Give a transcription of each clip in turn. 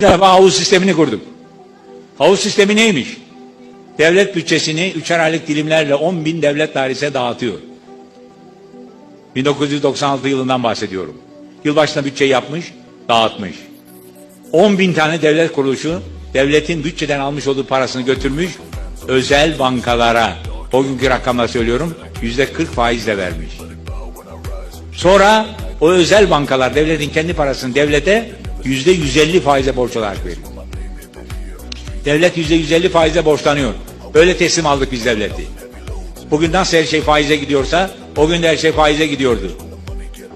Defa havuz sistemini kurduk. Havuz sistemi neymiş? Devlet bütçesini üçer aylık dilimlerle 10 bin devlet dairesine dağıtıyor. 1996 yılından bahsediyorum. Yılbaşında bütçeyi yapmış, dağıtmış. 10 bin tane devlet kuruluşu devletin bütçeden almış olduğu parasını götürmüş özel bankalara o günkü rakamla söylüyorum yüzde 40 faizle vermiş. Sonra o özel bankalar devletin kendi parasını devlete yüzde 150 faize borç olarak veriyor. Devlet yüzde 150 faize borçlanıyor. Öyle teslim aldık biz devleti. Bugün nasıl her şey faize gidiyorsa o gün de her şey faize gidiyordu.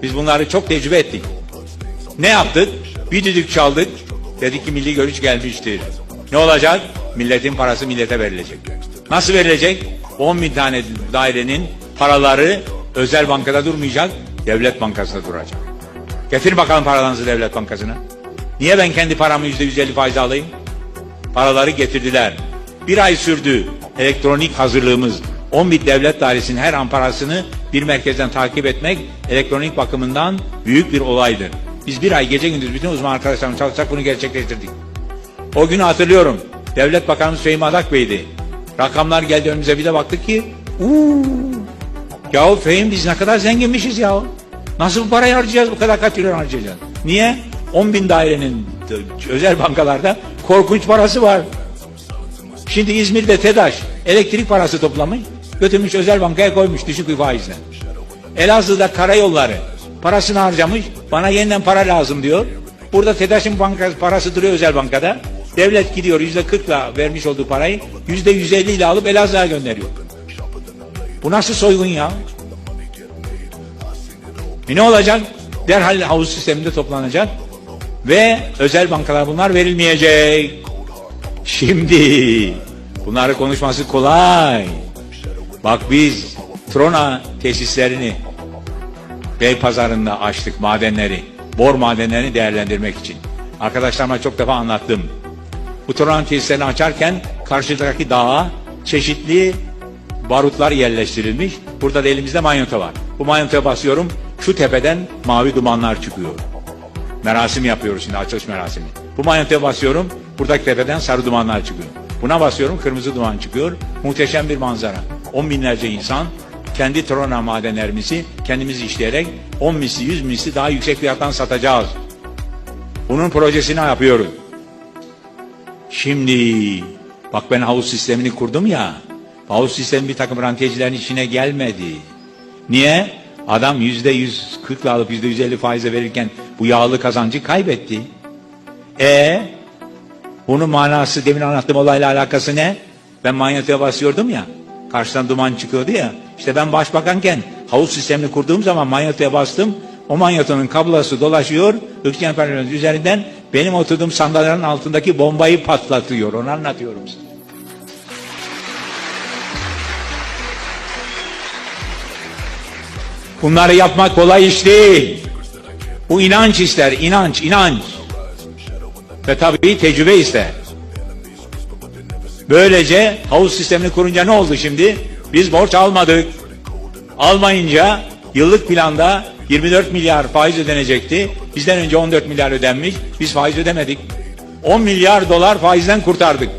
Biz bunları çok tecrübe ettik. Ne yaptık? Bir düdük çaldık. Dedik ki milli görüş gelmiştir. Ne olacak? Milletin parası millete verilecek. Nasıl verilecek? 10 bin tane dairenin paraları özel bankada durmayacak, devlet bankasında duracak. Getir bakalım paralarınızı devlet bankasına. Niye ben kendi paramı yüzde 150 faize alayım? Paraları getirdiler. Bir ay sürdü elektronik hazırlığımız. 10 bin devlet dairesinin her an parasını bir merkezden takip etmek elektronik bakımından büyük bir olaydır. Biz bir ay gece gündüz bütün uzman arkadaşlarımız çalışarak bunu gerçekleştirdik. O günü hatırlıyorum. Devlet Bakanımız Fehmi Adak Bey'di. Rakamlar geldi önümüze bir de baktık ki uuu yahu Fehim biz ne kadar zenginmişiz yahu. Nasıl bu parayı harcayacağız bu kadar kaç milyon harcayacağız? Niye? 10 bin dairenin özel bankalarda korkunç parası var. Şimdi İzmir'de TEDAŞ elektrik parası toplamış, götürmüş özel bankaya koymuş düşük bir faizle. Elazığ'da karayolları parasını harcamış, bana yeniden para lazım diyor. Burada TEDAŞ'ın banka, parası duruyor özel bankada. Devlet gidiyor yüzde kırkla vermiş olduğu parayı yüzde yüz ile alıp Elazığ'a gönderiyor. Bu nasıl soygun ya? E ne olacak? Derhal havuz sisteminde toplanacak ve özel bankalar bunlar verilmeyecek. Şimdi bunları konuşması kolay. Bak biz Trona tesislerini Bey pazarında açtık madenleri, bor madenlerini değerlendirmek için. Arkadaşlarıma çok defa anlattım. Bu Trona tesislerini açarken karşıdaki dağa çeşitli barutlar yerleştirilmiş. Burada da elimizde manyoto var. Bu manyotoya basıyorum. Şu tepeden mavi dumanlar çıkıyor. Merasim yapıyoruz şimdi açılış merasimi. Bu manyotoya basıyorum. Buradaki tepeden sarı dumanlar çıkıyor. Buna basıyorum kırmızı duman çıkıyor. Muhteşem bir manzara. On binlerce insan kendi trona madenlerimizi kendimiz işleyerek 10 misli 100 misli daha yüksek fiyattan satacağız. Bunun projesini yapıyoruz. Şimdi bak ben havuz sistemini kurdum ya. Havuz sistemi bir takım rantiyecilerin içine gelmedi. Niye? Adam yüzde yüz kırkla alıp yüzde yüz elli faize verirken bu yağlı kazancı kaybetti. E bunun manası demin anlattığım olayla alakası ne? Ben manyotoya basıyordum ya. Karşıdan duman çıkıyordu ya. İşte ben başbakanken havuz sistemini kurduğum zaman manyotoya bastım. O manyotonun kablosu dolaşıyor. Oksijen panelinin üzerinden benim oturduğum sandalyenin altındaki bombayı patlatıyor. Onu anlatıyorum size. Bunları yapmak kolay iş değil. Bu inanç ister, inanç, inanç. Ve tabii tecrübe ister. Böylece havuz sistemini kurunca ne oldu şimdi? Biz borç almadık. Almayınca yıllık planda 24 milyar faiz ödenecekti. Bizden önce 14 milyar ödenmiş. Biz faiz ödemedik. 10 milyar dolar faizden kurtardık.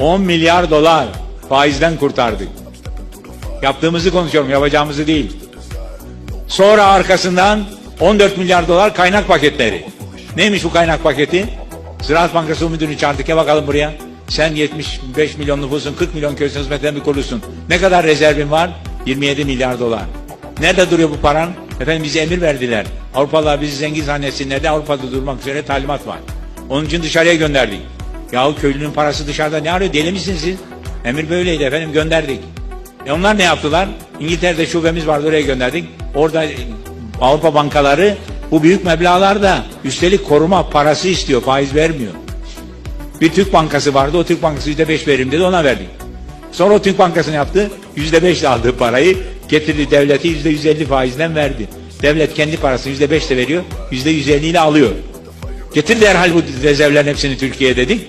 10 milyar dolar faizden kurtardık. Yaptığımızı konuşuyorum, yapacağımızı değil. Sonra arkasından 14 milyar dolar kaynak paketleri. Neymiş bu kaynak paketi? Ziraat Bankası müdürünü çağırdık ya bakalım buraya. Sen 75 milyon nüfusun 40 milyon köylü hizmetten bir kuruluşsun. Ne kadar rezervin var? 27 milyar dolar. Nerede duruyor bu paran? Efendim bize emir verdiler. Avrupalılar bizi zengin zannetsinler de Avrupa'da durmak üzere talimat var. Onun için dışarıya gönderdik. Yahu köylünün parası dışarıda ne arıyor? Deli misiniz siz? Emir böyleydi efendim gönderdik. E onlar ne yaptılar? İngiltere'de şubemiz vardı oraya gönderdik. Orada Avrupa bankaları bu büyük meblağlarda üstelik koruma parası istiyor, faiz vermiyor. Bir Türk bankası vardı, o Türk bankası yüzde beş verim dedi, ona verdik. Sonra o Türk bankası ne yaptı? Yüzde beş aldığı parayı getirdi devleti yüzde yüz elli faizden verdi. Devlet kendi parasını yüzde beş de veriyor, yüzde yüz elli ile alıyor. Getir derhal bu rezervlerin hepsini Türkiye'ye dedik.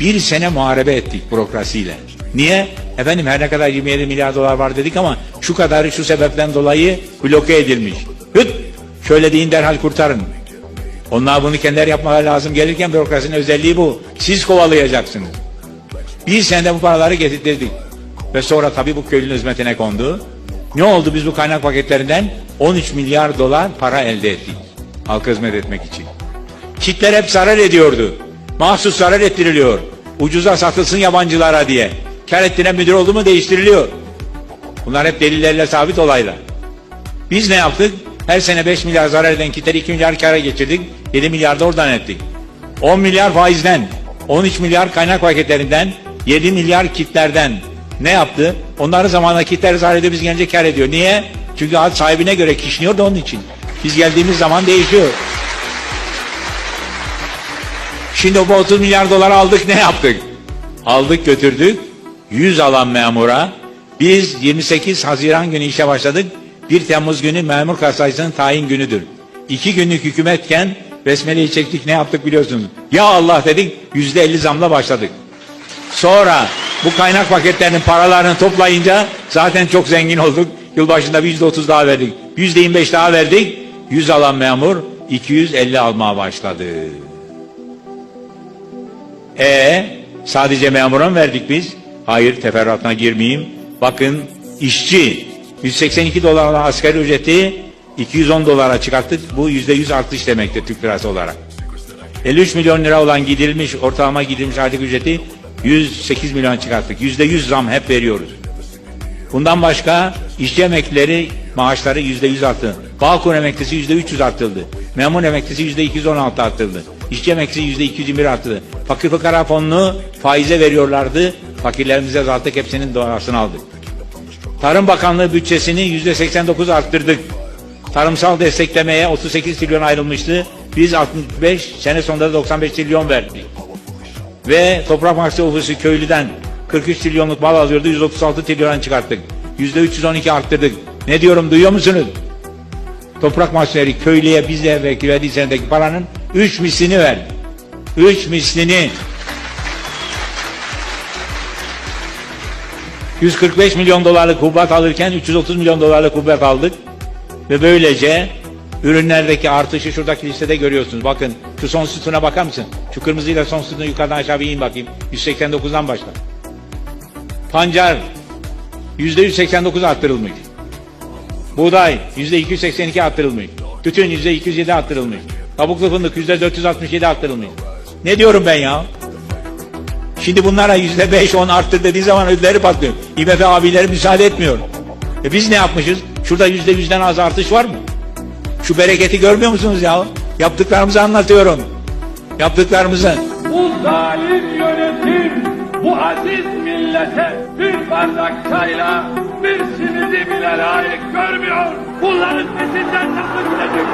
Bir sene muharebe ettik bürokrasiyle. Niye? Efendim her ne kadar 27 milyar dolar var dedik ama şu kadarı şu sebepten dolayı bloke edilmiş. Hıt! Şöyle deyin derhal kurtarın. Onlar bunu kendileri yapmaları lazım. Gelirken bürokrasinin özelliği bu. Siz kovalayacaksınız. Bir senede bu paraları getirdik. Ve sonra tabii bu köylünün hizmetine kondu. Ne oldu biz bu kaynak paketlerinden? 13 milyar dolar para elde ettik. Halka hizmet etmek için. Kitler hep zarar ediyordu. Mahsus zarar ettiriliyor. Ucuza satılsın yabancılara diye. Kar ettiren müdür oldu mu değiştiriliyor. Bunlar hep delillerle sabit olaylar. Biz ne yaptık? Her sene 5 milyar zarar eden kitleri 2 milyar kara geçirdik. 7 milyar da oradan ettik. 10 milyar faizden, 13 milyar kaynak paketlerinden, 7 milyar kitlerden ne yaptı? Onların zamanında kitler zarar ediyor, biz gelince kar ediyor. Niye? Çünkü ad sahibine göre kişniyor da onun için. Biz geldiğimiz zaman değişiyor. Şimdi bu 30 milyar dolar aldık ne yaptık? Aldık götürdük 100 alan memura biz 28 Haziran günü işe başladık. 1 Temmuz günü memur kasayısının tayin günüdür. İki günlük hükümetken besmeleyi çektik ne yaptık biliyorsunuz. Ya Allah dedik yüzde elli zamla başladık. Sonra bu kaynak paketlerinin paralarını toplayınca zaten çok zengin olduk. Yılbaşında yüzde otuz daha verdik. Yüzde yirmi beş daha verdik. 100 alan memur 250 almaya başladı. E sadece memura mı verdik biz? Hayır teferruatına girmeyeyim. Bakın işçi 182 dolar olan asgari ücreti 210 dolara çıkarttık. Bu yüzde yüz artış demektir Türk lirası olarak. 53 milyon lira olan gidilmiş ortalama gidilmiş aylık ücreti 108 milyon çıkarttık. Yüzde yüz zam hep veriyoruz. Bundan başka işçi emeklileri maaşları yüzde yüz arttı. Bağkur emeklisi yüzde 300 arttırıldı. Memur emeklisi yüzde 216 arttırıldı. İşçi emeklisi yüzde 221 arttırdı. Fakir fukara fonunu faize veriyorlardı. Fakirlerimize azalttık hepsinin doğasını aldık. Tarım Bakanlığı bütçesini yüzde 89 arttırdık. Tarımsal desteklemeye 38 trilyon ayrılmıştı. Biz 65 sene sonunda da 95 trilyon verdik. Ve Toprak Mahsulü Ofisi köylüden 43 trilyonluk mal alıyordu 136 trilyona çıkarttık. Yüzde 312 arttırdık. Ne diyorum duyuyor musunuz? Toprak mahsulleri köylüye bize ve verdiği senedeki paranın 3 mislini ver. 3 mislini. 145 milyon dolarlık hububat alırken 330 milyon dolarlık hububat aldık. Ve böylece ürünlerdeki artışı şuradaki listede görüyorsunuz. Bakın şu son sütuna bakar mısın? Şu kırmızıyla son sütuna yukarıdan aşağı bir in bakayım. 189'dan başla. Pancar %189 arttırılmış. Buğday %282 arttırılmış. Tütün %207 arttırılmış. Kabuklu fındık %467 arttırılmış. Ne diyorum ben ya? Şimdi bunlara %5-10 arttır dediği zaman ödüleri patlıyor. İMF abileri müsaade etmiyor. E biz ne yapmışız? Şurada %100'den az artış var mı? Şu bereketi görmüyor musunuz ya? Yaptıklarımızı anlatıyorum. Yaptıklarımızı. Bu zalim yönetim bu aziz millete bir bardak çayla bir simidi bile layık görmüyor. Bunların peşinden nasıl gidecek?